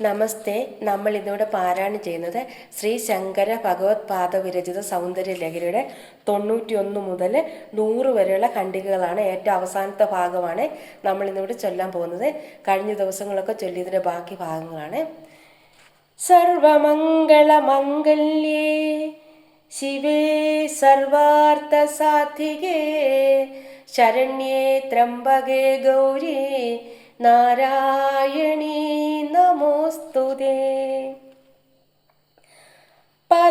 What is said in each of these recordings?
നമസ്തേ. നമ്മൾ ഇന്നിവിടെ പാരായണം ചെയ്യുന്നത് ശ്രീ ശങ്കര ഭഗവത് പാദ വിരചിത സൗന്ദര്യ ലഹരിയുടെ തൊണ്ണൂറ്റിയൊന്ന് മുതൽ നൂറ് വരെയുള്ള ഖണ്ഡികകളാണ് ഏറ്റവും അവസാനത്തെ ഭാഗമാണ് നമ്മൾ ഇന്നിവിടെ ചൊല്ലാൻ പോകുന്നത്. കഴിഞ്ഞ ദിവസങ്ങളൊക്കെ ചൊല്ലിയതിന്റെ ബാക്കി ഭാഗങ്ങളാണ്. സർവമംഗളമംഗല്യേ ശിവേ സർവാർത്ഥ സാധികേ ശരണ്യേ ത്രംബകേ ഗൗരി നാരായണീ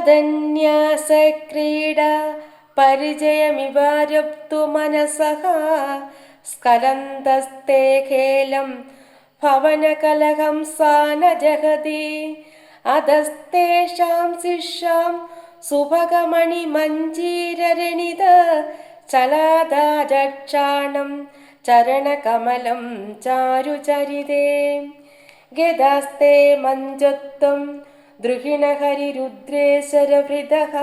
പദന്യാസക്രീഡ പരിചയമിവാരപ്തു മനസഹ സ്കലന്തസ്തേ ഖേലം ഭവനകലഹം സാന ജഗതി അധസ്തേഷാം ശിഷ്യാം സുഭഗമണി മഞ്ജീരരണിത ചലാദാചക്ഷാണം ചരണകമലം ചാരുചരിതേ ഗതാസ്തേ മഞ്ജത്വം ദ്രുഹിണഹരിരുദ്രേശ്വരവൃതഃ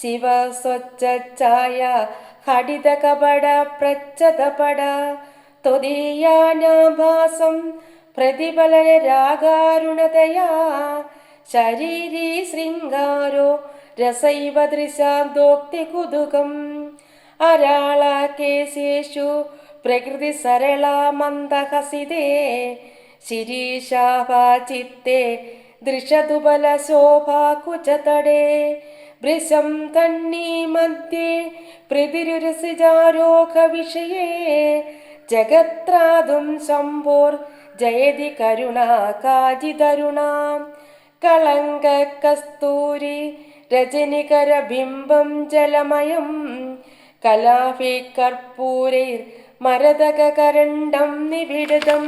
ശിവ സ്വച്ഛായ ഹടിതകപട പ്രച്ഛതപട ത്വദീയാനാഭാസം പ്രതിഫലന രാഗാരുണതയാ ശരീരീ ശൃംഗാരോ രസൈവ ദൃശാന്തോക്തി കുതുകം അരാളകേശേഷു പ്രകൃതി സരളാ ദൃശതുബല ശോഭാകുചതടെ വൃശം തണ്ണീ മധ്യേ പ്രതിരുരസിജാരോഹ വിഷയേ ജഗത്രാതും ശംഭോർ ജയതി കരുണാ തരുണ കളങ്ക കസ്തൂരി രജനികര ബിംബം ജലമയം. കലാഭി കർപ്പൂരൈർ മരതകരണ്ഡം നിവിടതം.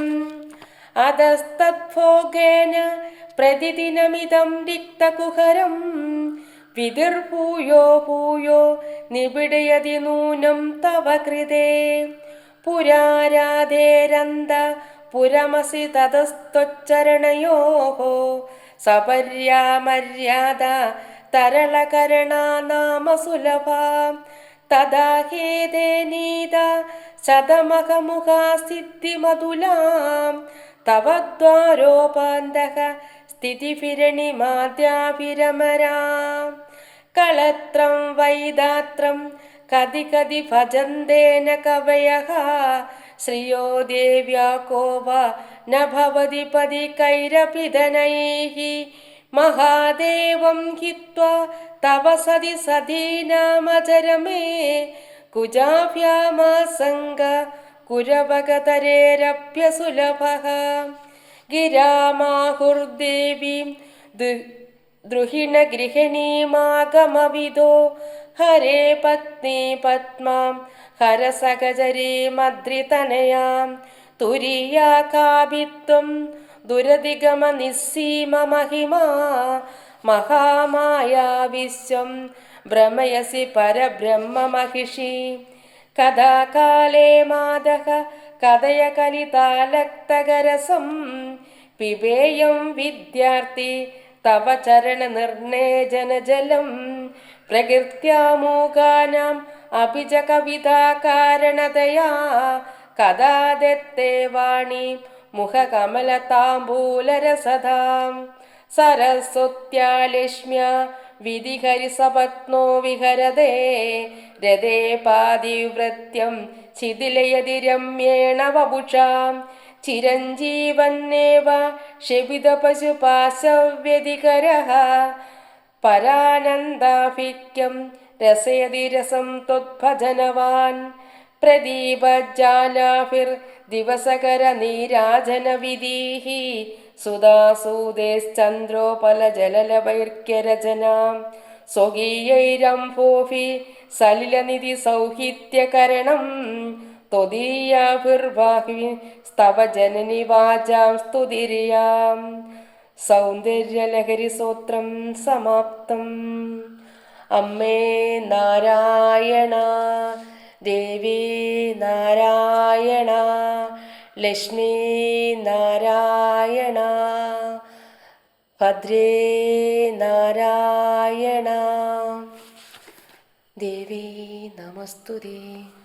അധസ്തദ്ഭോഗേന പ്രതിദിനമിതം രിക്തകുഹരം. വിതിർഭൂയോ ഭൂയോ നിബിഡയതി നൂനം തവ കൃതേ. പുരാരാധേരന്ത പുരമസി തതസ്ത്വച്ചരണയോ. സപര്യാമര്യാദ തരളകരണാ നാമ സുലഭാം തഥാ ഹേദേ നീത ശതമഹമുഖാ സിദ്ധിമതുലാം. തവ ദ്വാരോപാന്തക സ്ഥിതിഭിരണിമാദ്യാഭിരമരാം കളത്രം വൈദാത്രം കതി കതി ഭജന്തേന കവയഃ ശ്രിയോ ദേവ്യാ കോ വാ ന ഭവതി പതി കൈരപിതനൈः മഹാദേവം ഹിത്വാ തവ സതി സദീനാമചരമേ കുജാഭ്യാമാസംഗ കുരവകതരേരഭ്യസുലഭഃ പത്നി പത്മാം. ഹരസഹചരീ മദ്രിതനയാം. തുരീയാകാഭിത്വം ദുരധിഗമ നിസ്സീമ മഹിമാ. മഹാമായ വിശ്വം. ഭ്രമയസി പരബ്രഹ്മ മഹിഷി. കഥാകാലേ മാതഃ കഥയ കലിതാലക്തകരസം പിബേയം വിദ്യാർത്ഥി തവ ചരണ നിർണേജന ജലം പ്രകൃത്യാമൂകാനാം അഭിജ കവിതാ കാരണതയാ കഥാദത്തെ വാണി മുഖകമലതാംബൂലരസതാം. സരസ്വത്യാലക്ഷ്മ്യ വിധിഹരിസപത്നോ വിഹരതേ രഥേ പാതിവൃത്യം ശിഥിലയതിരമ്യേണ വപുഷാം. ചിരഞ്ജീവന്നേവ ക്ഷപിത പശുപാശവ്യതികരഃ പരാനന്ദാഭിക്യം രസയതി രസം ത്വദ്ഭജനവാൻ. പ്രദീപജാലാഭിർ ദിവസകര നീരാജന വിധീः സുധാസൂതേശ്ചന്ദ്രോപലജലലവൈർക്യരചനാം സ്വകീയൈരംഭോഭി സലിലനിധി സൗഹിത്യകരണം. ത്വദീയാഭിർവാഹി സ്തവ വാചാം സ്തുതിരിയാം. സൗന്ദര്യലഹരി സൂത്രം സമാപ്തം. അമ്മേ നാരായണ ദേവി നാരായണ ലക്ഷ്മി നാരായണ ഭദ്രേ നാരായണ. ദേവി നമസ്തുതേ.